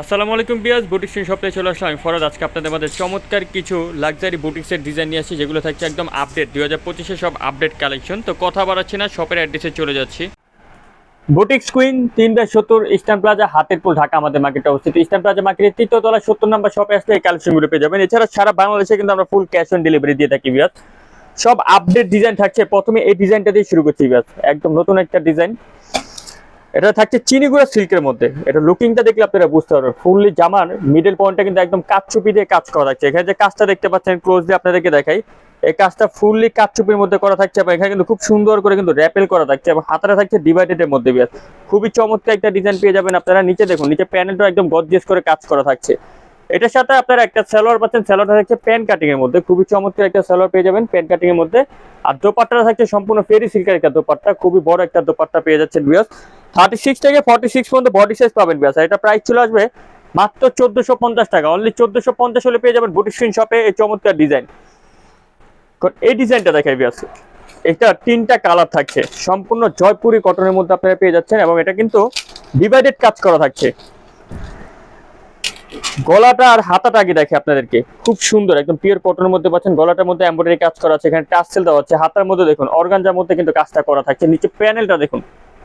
আসসালামু আলাইকুম বিয়াস বুটিক্সের সপ্তাহে চলে আসলাম আমি ফরাদ। আজকে আপনাদের মধ্যে চমৎকার কিছু লাক্সারি বুটিক্সের ডিজাইন নিয়ে আসছি, যেগুলো থাকছে একদম আপডেট দুই হাজার পঁচিশে সব আপডেট কালেকশন তো কথা বাড়াচ্ছি না শপের অ্যাড্রেসে চলে যাচ্ছি। বুটিক্স কুইন তিনটা সত্তর ইস্টার্ন প্লাজা হাতের পুল ঢাকা আমাদের মার্কেটে অবস্থিত। ইস্টার্ন প্লাজা মার্কেটের তৃতীয় তলা সত্তর নম্বর শপে আসলে এই কালেকশনগুলো পেয়ে যাবেন। এছাড়া সারা বাংলাদেশে কিন্তু আমরা ফুল ক্যাশ অন ডেলিভারি দিয়ে থাকি বিয়াস। সব আপডেট ডিজাইন থাকছে। প্রথমে এই ডিজাইনটা দিয়ে শুরু করছি বিয়াস। একদম নতুন একটা ডিজাইন এটা থাকছে চিনিগুড়া সিল্কের মধ্যে। এটা লুকিংটা দেখলে আপনারা বুঝতে পারবেন। ফুললি জামার মিডল পয়েন্টটা কিন্তু একদম কাঠচুপি দিয়ে কাজ করা থাকছে। এখানে যে কাজটা দেখতে পাচ্ছেন ক্লোজলি আপনাদেরকে দেখাই। এই কাজটা ফুললি কাঠচুপির মধ্যে করা থাকছে এবং এখানে কিন্তু খুব সুন্দর করে কিন্তু র্যাপেল করা থাকছে এবং হাতাটা থাকছে ডিভাইডেডের মধ্যে বিয়াস খুবই চমৎকার একটা ডিজাইন পেয়ে যাবেন আপনারা। নিচে দেখুন, নিচে প্যানেলটা একদম গর্জিয়াস করে কাজ করা থাকছে। এটার সাথে আপনারা একটা সালোয়ার পাচ্ছেন, সালোয়ারটা থাকছে প্যান কাটিং এর মধ্যে। খুবই চমৎকার একটা সালোয়ার পেয়ে যাবেন প্যান কাটিং এর মধ্যে। আর দোপাট্টাটা থাকছে সম্পূর্ণ ফেরি সিল্কের একটা দোপাট্টা। খুবই বড় একটা দোপাট্টা পেয়ে যাচ্ছেন বিয়াস থার্টি সিক্স থেকে ফর্টি সিক্স পর্যন্ত বডি সাইজ পাবেন এটা প্রাইস চলে আসবে মাত্র পঞ্চাশ টাকা। অনলি পঞ্চাশ হলে পেয়ে যাবেন বুটি স্ক্রিন শপে এই চমৎকার ডিজাইন এই ডিজাইনটা দেখাই এটা তিনটা কালার থাকছে। সম্পূর্ণ জয়পুরি কটনের মধ্যে আপনারা পেয়ে যাচ্ছেন এবং এটা কিন্তু ডিভাইডেড কাজ করা থাকছে। গলাটা আর হাতাটা আগে দেখে আপনাদেরকে। খুব সুন্দর, একদম পিওর কটনের মধ্যে পাচ্ছেন। গলাটার মধ্যে এমব্রয়ডারি কাজ করা আছে, এখানে টাসেল দেওয়া আছে। হাতার মধ্যে দেখুন অর্গানজার মধ্যে কিন্তু কাজটা করা থাকছে। নিচে প্যানেলটা দেখুন।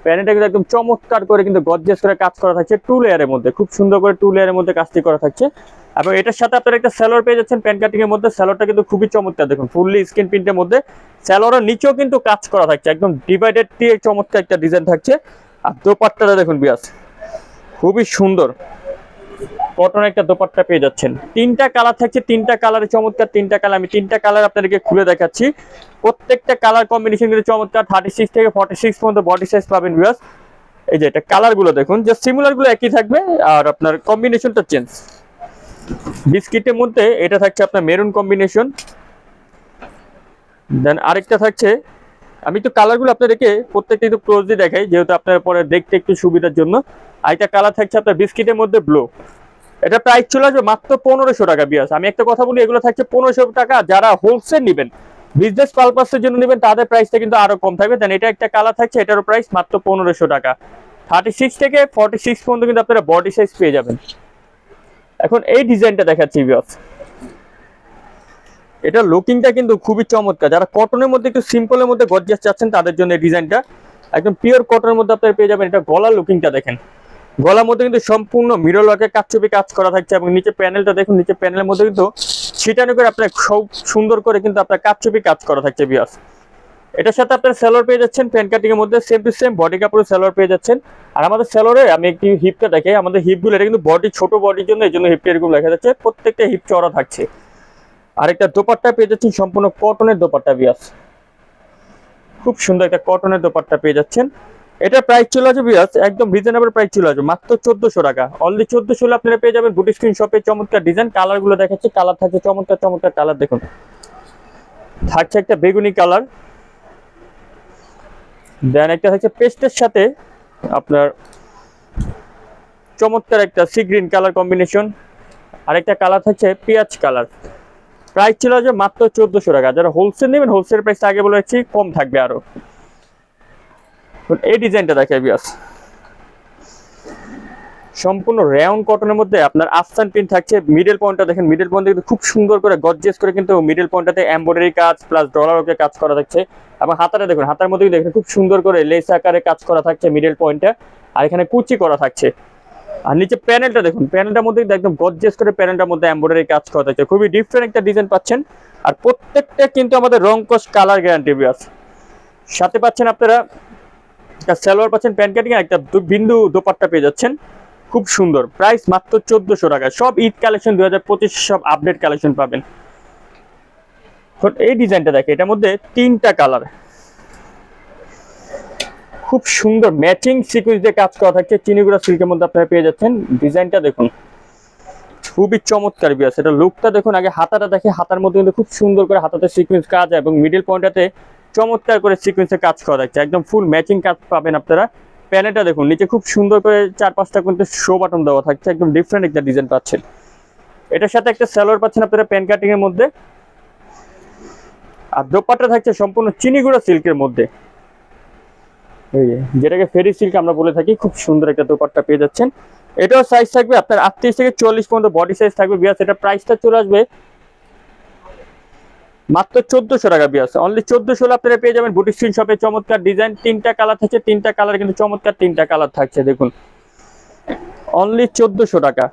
প্যানেলটা কিন্তু একদম চমৎকার করে কিন্তু গর্জিয়াস করে কাজ করা থাকছে টু লেয়ারের মধ্যে। খুব সুন্দর করে টু লেয়ারের মধ্যে কাজটি করা থাকছে। এবং এটার সাথে আপনারা একটা স্যালোর পেয়ে যাচ্ছেন প্যান কাটিং এর মধ্যে। স্যালোরটা কিন্তু খুবই চমৎকার। দেখুন ফুললি স্ক্রিন প্রিন্টের মধ্যে। স্যালোরের নিচেও কিন্তু কাজ করা থাকছে। একদম ডিভাইডেড দিয়ে চমৎকার একটা ডিজাইন থাকছে। আর দোপাট্টাটা দেখুন বিয়াস, খুবই সুন্দর। কটন একটা দোপাট্টা পেয়ে যাচ্ছেন। তিনটা কালার থাকছে, তিনটা কালারে চমৎকার, তিনটা কালার আমি তিনটা কালার আপনাদেরকে খুলে দেখাচ্ছি। প্রত্যেকটা কালার কম্বিনেশন কিন্তু চমৎকার থার্টি সিক্স থেকে ফর্টি সিক্স পর্যন্ত বডি সাইজ পাবেন ভিউয়ার্স এই যে এটা কালারগুলো দেখুন যে সিমিলারগুলো একই থাকবে, আর আপনার কম্বিনেশনটা চেঞ্জ বিস্কিটের মধ্যে এটা থাকছে আপনার মেরুন কম্বিনেশন দেন আরেকটা থাকছে, আমি তো কালার কালারগুলো আপনাদেরকে প্রত্যেকটা একটু ক্লোজলি দেখাই, যেহেতু আপনার পরে দেখতে একটু সুবিধার জন্য। আরেকটা কালার থাকছে আপনার বিস্কিটের মধ্যে ব্লু এটা প্রাইস চলে আসবে মাত্র পনেরোশো টাকা বিয়াস আমি একটা কথা বলি, এগুলো থাকছে পনেরোশো টাকা। যারা হোলসেল নেবেন বিজনেস পারপাসের জন্য নেবেন, তাদের প্রাইসটা কিন্তু আরও কম থাকবে। দেন এটা একটা কালার থাকছে, এটারও প্রাইস মাত্র পনেরোশো টাকা। থার্টি সিক্স থেকে ফর্টি সিক্স পর্যন্ত কিন্তু আপনারা বডি সাইজ পেয়ে যাবেন। এখন এই ডিজাইনটা দেখাচ্ছি বিয়াস এটা লুকিংটা কিন্তু খুবই চমৎকার। যারা কটনের মধ্যে একটু সিম্পলের মধ্যে গর্জিয়াস চাচ্ছেন, তাদের জন্য এই ডিজাইনটা একদম পিওর কটনের মধ্যে আপনারা পেয়ে যাবেন, এটা গলার লুকিংটা দেখেন। গলার মধ্যে কিন্তু সম্পূর্ণ মিরর ওয়ার্কের কাজচুপি কাজ করা থাকছে এবং নিচে প্যানেলটা দেখুন নিচে প্যানেলের মধ্যে কিন্তু ছিটানো করে আপনার সব সুন্দর করে কিন্তু আপনার কাজচুপি কাজ করা থাকছে বিয়াস এটার সাথে আপনার সেলোয়ার পেয়ে যাচ্ছেন প্যান্ট কাটিং এর মধ্যে সেম টু সেম বডি কাপড় সেলোয়ার পেয়ে যাচ্ছেন। আর আমাদের সেলোয়ারে আমি একটি হিপটা দেখে আমাদের হিপগুলো এটা কিন্তু বডি ছোট বডির জন্য, এই জন্য হিপটা এরকম লেখা যাচ্ছে, প্রত্যেকটা হিপ চড়া থাকছে। আরেকটা দোপাট্টা পেয়ে যাচ্ছেন, সম্পূর্ণ কটনের দোপাট্টা বিয়াস খুব সুন্দর একটা কটনের দোপাট্টা পেয়ে যাচ্ছেন। এটা প্রাইস চলে আসবে বিয়াস একদম রিজনেবল প্রাইস চলে আসবে, মাত্র চোদ্দশো টাকা। অনলি চোদ্দশো আপনারা পেয়ে যাবেন বুটি স্ক্রিন শপে চমৎকার ডিজাইন কালারগুলো দেখাচ্ছে কালার থাকছে, চমৎকার চমৎকার কালার দেখুন। থাকছে একটা বেগুনি কালার দেন একটা থাকছে পেস্টের সাথে আপনার চমৎকার একটা সি গ্রিন কালার কম্বিনেশন আরেকটা কালার থাকছে পেঁয়াজ কালার প্রাইস ছিল যে মাত্র চোদ্দশো টাকা। যারা হোলসেল নেবেন হোলসেল প্রাইস আগে বলে রাখছি, কম থাকবে আরও। এই ডিজাইনটা দেখে বিয়াস সম্পূর্ণ রেয়ন কটনের মধ্যে আপনার আফসান প্রিন্ট থাকছে। মিডল পয়েন্টটা দেখেন মিডল পয়েন্ট কিন্তু খুব সুন্দর করে গর্জিয়াস করে কিন্তু মিডল পয়েন্টটাতে এমব্রয়ডারি কাজ প্লাস ডলার ওকে কাজ করা থাকছে। এবং হাতাটা দেখুন, হাতার মধ্যে দেখেন খুব সুন্দর করে লেস আকারে কাজ করা থাকছে মিডল পয়েন্টটা আর এখানে কুচি করা থাকছে। আর নিচে প্যানেলটা দেখুন প্যানেলটার মধ্যে একদম গর্জিয়াস করে প্যানেলটার মধ্যে এমব্রয়ডারি কাজ করা থাকছে। খুবই ডিফারেন্ট একটা ডিজাইন পাচ্ছেন। আর প্রত্যেকটা কিন্তু আমাদের রং কস কালার গ্যারান্টি আছে সাথে পাচ্ছেন আপনারা একটা সালোয়ার পাচ্ছেন প্যান্ট কাটিং একটা বিন্দু দোপাট্টা পেয়ে যাচ্ছেন। খুব সুন্দর। প্রাইস মাত্র চোদ্দশো টাকা। সব ঈদ কালেকশন দুই হাজার পঁচিশ সব আপডেট কালেকশন পাবেন। এই ডিজাইনটা দেখে এটার মধ্যে তিনটা কালার। খুব সুন্দর ম্যাচিং সিকুয়েন্স দিয়ে কাজ করা থাকছে। চিনিগুড়া সিল্কের মধ্যে আপনারা পেয়ে যাচ্ছেন। ডিজাইনটা দেখুন, খুবই চমৎকার বিয়াস এটা লুকটা দেখুন, আগে হাতাটা দেখে হাতার মধ্যে কিন্তু খুব সুন্দর করে হাতাতে সিকুয়েন্স কাজ এবং মিডিল পয়েন্টটাতে চমৎকার করে সিকুয়েন্সে কাজ করা থাকছে একদম ফুল ম্যাচিং কাজ পাবেন আপনারা। প্যানেলটা দেখুন, নিচে খুব সুন্দর করে চার পাঁচটা কিন্তু শো বাটন দেওয়া থাকছে, একদম ডিফারেন্ট একটা ডিজাইন পাচ্ছেন। এটার সাথে একটা সালোয়ার পাচ্ছেন আপনারা প্যান কাটিং এর মধ্যে। আর দোপাট্টা থাকছে সম্পূর্ণ চিনিগুড়া সিল্কের মধ্যে। যেটাকে ফেরি সিল্ক আমরা বলে থাকি, খুব সুন্দর একটা দোপাট্টা পেয়ে যাচ্ছেন। এটাও সাইজ থাকবে আপনার আটত্রিশ থেকে চল্লিশ পর্যন্ত বডি সাইজ থাকবে। বিয়াস এটা প্রাইসটা চলে আসবে মাত্র চোদ্দশো টাকা বিয়াস অনলি চোদ্দশো আপনারা পেয়ে যাবেন বুটিক স্ক্রিন শপে চমৎকার ডিজাইন তিনটা কালার থাকছে, তিনটা কালার কিন্তু চমৎকার তিনটা কালার থাকছে, দেখুন। অনলি চোদ্দশো টাকা।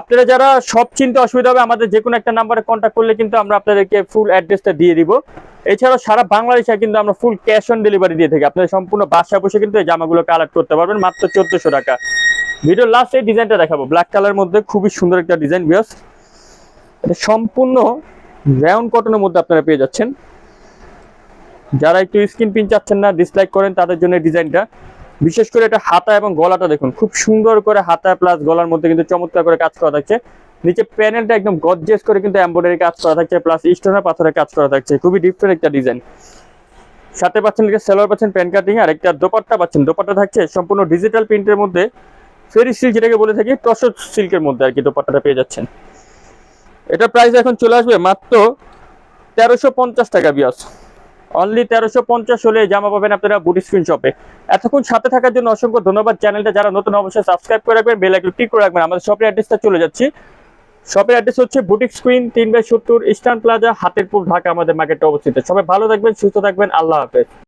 আপনারা যারা সব চিনতে অসুবিধা হবে, আমাদের যে কোনো একটা নাম্বারে কন্ট্যাক্ট করলে কিন্তু আমরা আপনাদেরকে ফুল অ্যাড্রেসটা দিয়ে দিব। এছাড়াও সারা বাংলাদেশে কিন্তু আমরা ফুল ক্যাশ অন ডেলিভারি দিয়ে থাকি। আপনারা সম্পূর্ণ বাসায় বসে কিন্তু এই জামাগুলো কালেক্ট করতে পারবেন, মাত্র চোদ্দশো টাকা। ভিডিও লাস্ট এই ডিজাইনটা দেখাবো। ব্ল্যাক কালার মধ্যে খুবই সুন্দর একটা ডিজাইন বিয়াস এটা সম্পূর্ণ রাউন্ড কটনের মধ্যে আপনারা পেয়ে যাচ্ছেন। যারা একটু স্কিন পিন চাচ্ছেন না ডিসলাইক করেন, তাদের জন্য ডিজাইনটা বিশেষ করে এটা হাতা এবং গলাটা দেখুন, খুব সুন্দর করে হাতা প্লাস গলার মধ্যে কিন্তু চমৎকার করে কাজ করা থাকছে। নিচে প্যানেলটা একদম গর্জিয়াস করে কিন্তু এমব্রয়ডারি কাজ করা থাকছে প্লাস স্টোনের পাথরের কাজ করা থাকছে। খুবই ডিফারেন্ট একটা ডিজাইন সাথে পাচ্ছেন সেলোয়ার পাচ্ছেন প্যান কাটিং আর একটা দোপাট্টা পাচ্ছেন। দোপাট্টা থাকছে সম্পূর্ণ ডিজিটাল প্রিন্টের মধ্যে ফেরি সিল্ক যেটাকে বলে থাকি টসর সিল্কের মধ্যে আর কি দোপাট্টাটা পেয়ে যাচ্ছেন। এটা প্রাইস এখন চলে আসবে মাত্র তেরোশো পঞ্চাশ টাকা বিয়াস অনলি তেরোশো পঞ্চাশ হলে জামা পাবেন আপনারা বুটি স্ক্রিন শপে এতক্ষণ সাথে থাকার জন্য অসংখ্য ধন্যবাদ। চ্যানেলটা যারা নতুন অবশ্যই সাবস্ক্রাইব করে রাখবেন বেল আইকন ক্লিক করে রাখবেন। আমাদের শপের অ্যাড্রেসটা চলে যাচ্ছি। শপের অ্যাড্রেস হচ্ছে বুটিক স্ক্রিন তিন বাই সত্তর ইস্টার্ন প্লাজা হাতেরপুর, ঢাকা, আমাদের মার্কেটে অবস্থিত। সবাই ভালো থাকবেন, সুস্থ থাকবেন। আল্লাহ হাফেজ।